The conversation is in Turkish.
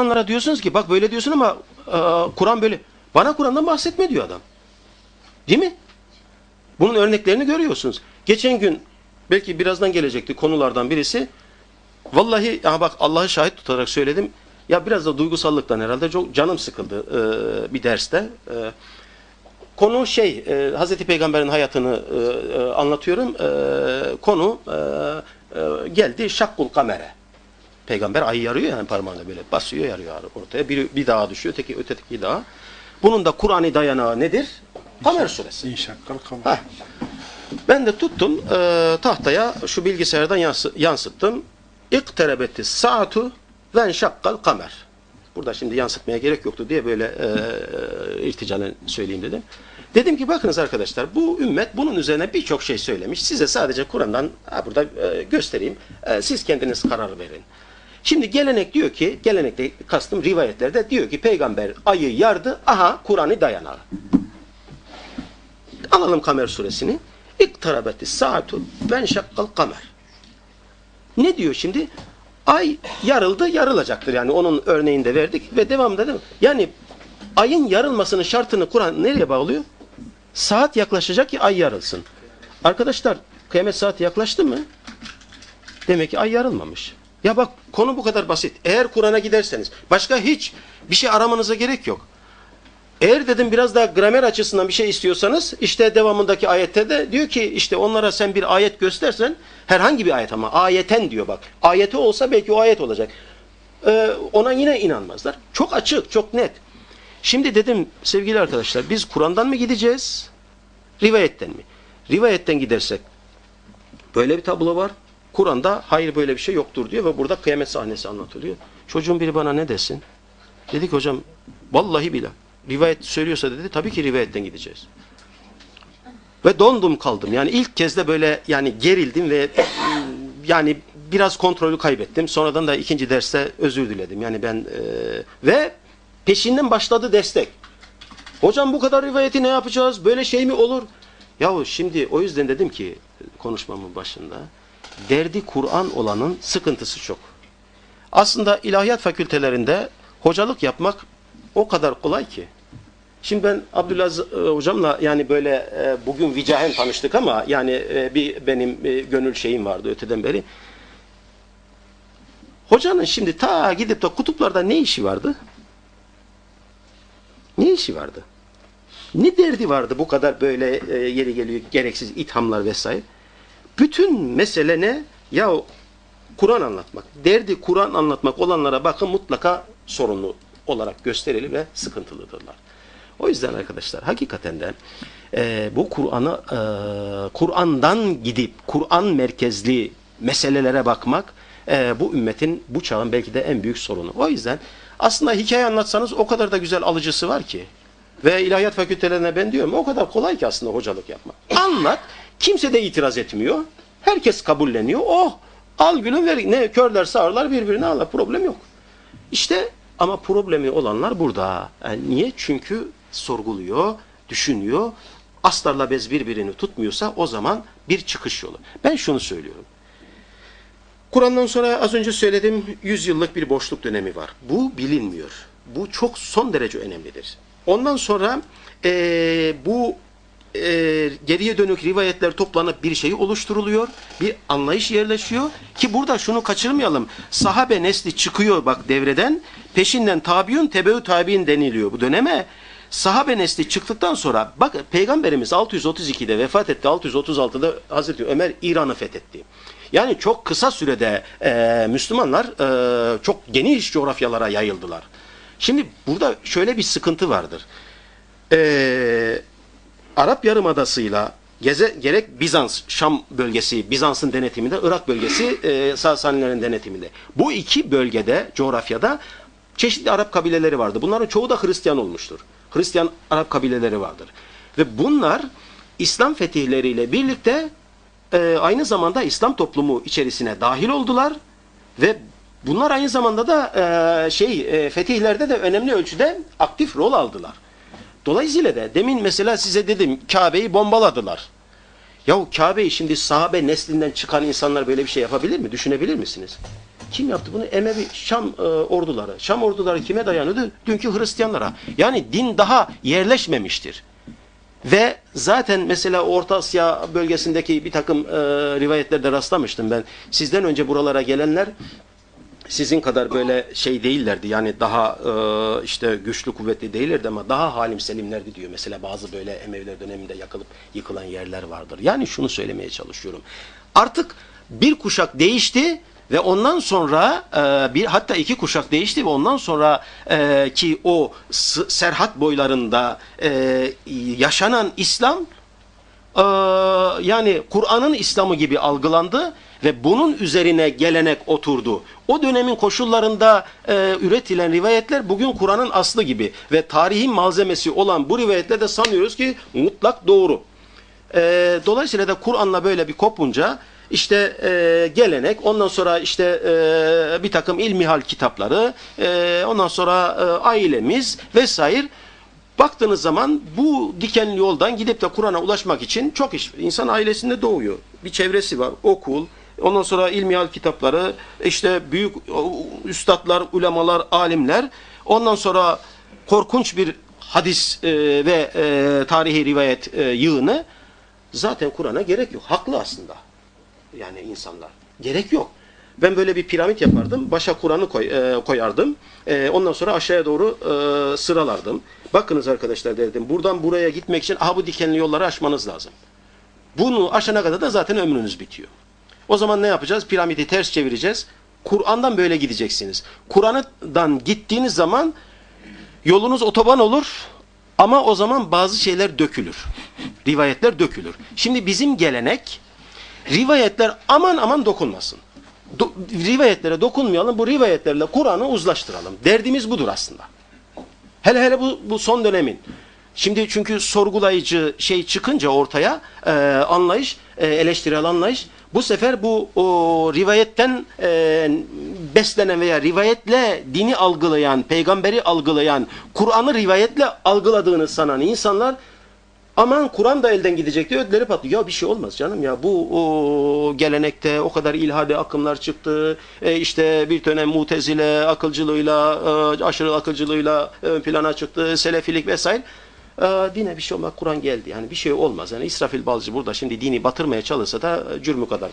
Onlara diyorsunuz ki bak böyle diyorsun ama e, Kur'an böyle. Bana Kur'an'dan bahsetme diyor adam. Değil mi? Bunun örneklerini görüyorsunuz. Geçen gün belki birazdan gelecekti konulardan birisi. Vallahi ya bak Allah'ı şahit tutarak söyledim. Ya biraz da duygusallıktan herhalde çok canım sıkıldı e, bir derste. E, konu şey e, Hazreti Peygamber'in hayatını e, e, anlatıyorum. E, konu e, e, geldi şakkul kamere. Peygamber ayı yarıyor yani parmağıyla böyle basıyor yarıyor ortaya. Bir, bir dağa düşüyor teki öteki dağa. Bunun da Kur'an'ı dayanağı nedir? Kamer suresi. İnşakkal kamer. Ben de tuttum e, tahtaya şu bilgisayardan yansı- yansıttım. İkterebeti saatu ve enşakkal kamer. Burada şimdi yansıtmaya gerek yoktu diye böyle e, irticalen söyleyeyim dedim. Dedim ki bakınız arkadaşlar bu ümmet bunun üzerine birçok şey söylemiş. Size sadece Kur'an'dan burada e, göstereyim. E, siz kendiniz karar verin. Şimdi gelenek diyor ki, gelenekte kastım rivayetlerde diyor ki peygamber ayı yardı, aha Kur'an'ı dayanağı. Alalım Kamer suresini. İktarabeti saatu ben şakkal kamer. Ne diyor şimdi? Ay yarıldı, yarılacaktır. Yani onun örneğini de verdik ve devamında değil mi? Yani ayın yarılmasının şartını Kur'an nereye bağlıyor? Saat yaklaşacak ki ay yarılsın. Arkadaşlar kıyamet saati yaklaştı mı? Demek ki ay yarılmamış. Ya bak konu bu kadar basit. Eğer Kur'an'a giderseniz başka hiç bir şey aramanıza gerek yok. Eğer dedim biraz daha gramer açısından bir şey istiyorsanız işte devamındaki ayette de diyor ki işte onlara sen bir ayet göstersen herhangi bir ayet ama ayeten diyor bak. Ayeti olsa belki o ayet olacak. Ee, ona yine inanmazlar. Çok açık, çok net. Şimdi dedim sevgili arkadaşlar biz Kur'an'dan mı gideceğiz? Rivayetten mi? Rivayetten gidersek böyle bir tablo var. Kur'an'da hayır böyle bir şey yoktur diyor ve burada kıyamet sahnesi anlatılıyor. Çocuğun biri bana ne desin? Dedik hocam vallahi bile rivayet söylüyorsa dedi tabii ki rivayetten gideceğiz. Ve dondum kaldım. Yani ilk kez de böyle yani gerildim ve yani biraz kontrolü kaybettim. Sonradan da ikinci derste özür diledim. Yani ben e, ve peşinden başladı destek. Hocam bu kadar rivayeti ne yapacağız? Böyle şey mi olur? Yahu şimdi o yüzden dedim ki konuşmamın başında derdi Kur'an olanın sıkıntısı çok. Aslında ilahiyat fakültelerinde hocalık yapmak o kadar kolay ki. Şimdi ben Abdülaziz e, hocamla yani böyle e, bugün vicahen tanıştık ama yani e, bir benim gönül şeyim vardı öteden beri. Hocanın şimdi ta gidip de kutuplarda ne işi vardı? Ne işi vardı? Ne derdi vardı bu kadar böyle yeri geliyor gereksiz ithamlar vesaire? Bütün mesele ne? Ya Kur'an anlatmak. Derdi Kur'an anlatmak olanlara bakın mutlaka sorunlu olarak gösterilir ve sıkıntılıdırlar. O yüzden arkadaşlar hakikaten de e, bu Kur'an'ı e, Kur'an'dan gidip Kur'an merkezli meselelere bakmak e, bu ümmetin bu çağın belki de en büyük sorunu. O yüzden aslında hikaye anlatsanız o kadar da güzel alıcısı var ki. Ve ilahiyat fakültelerine ben diyorum o kadar kolay ki aslında hocalık yapmak. Anlat. Kimse de itiraz etmiyor. Herkes kabulleniyor. Oh al gülüm ver. Ne körler sağırlar birbirine alır. Problem yok. İşte ama problemi olanlar burada. Yani niye? Çünkü sorguluyor, düşünüyor. Aslarla bez birbirini tutmuyorsa o zaman bir çıkış yolu. Ben şunu söylüyorum. Kur'an'dan sonra az önce söyledim 100 yıllık bir boşluk dönemi var. Bu bilinmiyor. Bu çok son derece önemlidir. Ondan sonra eee, bu geriye dönük rivayetler toplanıp bir şey oluşturuluyor. Bir anlayış yerleşiyor. Ki burada şunu kaçırmayalım. Sahabe nesli çıkıyor bak devreden. Peşinden tabiun tebeü tabiin deniliyor bu döneme. Sahabe nesli çıktıktan sonra bak Peygamberimiz 632'de vefat etti. 636'da Hazreti Ömer İran'ı fethetti. Yani çok kısa sürede e, Müslümanlar e, çok geniş coğrafyalara yayıldılar. Şimdi burada şöyle bir sıkıntı vardır. E, Arap Yarımadası'yla geze, gerek Bizans, Şam bölgesi, Bizans'ın denetiminde, Irak bölgesi e, Sasanilerin denetiminde. Bu iki bölgede, coğrafyada çeşitli Arap kabileleri vardı. Bunların çoğu da Hristiyan olmuştur. Hristiyan Arap kabileleri vardır. Ve bunlar İslam fetihleriyle birlikte e, aynı zamanda İslam toplumu içerisine dahil oldular ve bunlar aynı zamanda da e, şey e, fetihlerde de önemli ölçüde aktif rol aldılar. Dolayısıyla da demin mesela size dedim Kabe'yi bombaladılar. Yahu Kabe'yi şimdi sahabe neslinden çıkan insanlar böyle bir şey yapabilir mi? Düşünebilir misiniz? Kim yaptı bunu? Emevi Şam e, orduları. Şam orduları kime dayanıyordu? Dünkü Hristiyanlara. Yani din daha yerleşmemiştir. Ve zaten mesela Orta Asya bölgesindeki bir takım e, rivayetlerde rastlamıştım ben. Sizden önce buralara gelenler sizin kadar böyle şey değillerdi. Yani daha e, işte güçlü kuvvetli değillerdi ama daha halim selimlerdi diyor. Mesela bazı böyle Emeviler döneminde yakılıp yıkılan yerler vardır. Yani şunu söylemeye çalışıyorum. Artık bir kuşak değişti ve ondan sonra e, bir hatta iki kuşak değişti ve ondan sonra e, ki o serhat boylarında e, yaşanan İslam ee, yani Kur'an'ın İslam'ı gibi algılandı ve bunun üzerine gelenek oturdu. O dönemin koşullarında e, üretilen rivayetler bugün Kur'an'ın aslı gibi ve tarihin malzemesi olan bu rivayetler de sanıyoruz ki mutlak doğru. Ee, dolayısıyla da Kur'an'la böyle bir kopunca işte e, gelenek, ondan sonra işte e, bir takım ilmihal kitapları, e, ondan sonra e, ailemiz vesaire Baktığınız zaman bu dikenli yoldan gidip de Kur'an'a ulaşmak için çok iş. İnsan ailesinde doğuyor. Bir çevresi var. Okul, ondan sonra ilmihal kitapları, işte büyük üstadlar, ulemalar, alimler. Ondan sonra korkunç bir hadis e, ve e, tarihi rivayet e, yığını. Zaten Kur'an'a gerek yok. Haklı aslında. Yani insanlar. Gerek yok. Ben böyle bir piramit yapardım. Başa Kur'an'ı koy, e, koyardım. E, ondan sonra aşağıya doğru e, sıralardım. Bakınız arkadaşlar derdim. Buradan buraya gitmek için aha bu dikenli yolları aşmanız lazım. Bunu aşana kadar da zaten ömrünüz bitiyor. O zaman ne yapacağız? Piramidi ters çevireceğiz. Kur'an'dan böyle gideceksiniz. Kur'an'dan gittiğiniz zaman yolunuz otoban olur ama o zaman bazı şeyler dökülür. Rivayetler dökülür. Şimdi bizim gelenek rivayetler aman aman dokunmasın. Do- rivayetlere dokunmayalım. Bu rivayetlerle Kur'an'ı uzlaştıralım. Derdimiz budur aslında. Hele hele bu, bu son dönemin. Şimdi çünkü sorgulayıcı şey çıkınca ortaya e, anlayış, e, eleştirel anlayış bu sefer bu o, rivayetten e, beslenen veya rivayetle dini algılayan, peygamberi algılayan, Kur'an'ı rivayetle algıladığını sanan insanlar aman Kur'an da elden gidecek diye ödleri patlıyor. Ya bir şey olmaz canım ya bu o, gelenekte o kadar ilhadi akımlar çıktı. E, işte bir dönem mutezile akılcılığıyla, e, aşırı akılcılığıyla ön plana çıktı. Selefilik vesaire. E, dine bir şey olmaz. Kur'an geldi. Yani bir şey olmaz. Yani İsrafil Balcı burada şimdi dini batırmaya çalışsa da cürmü kadar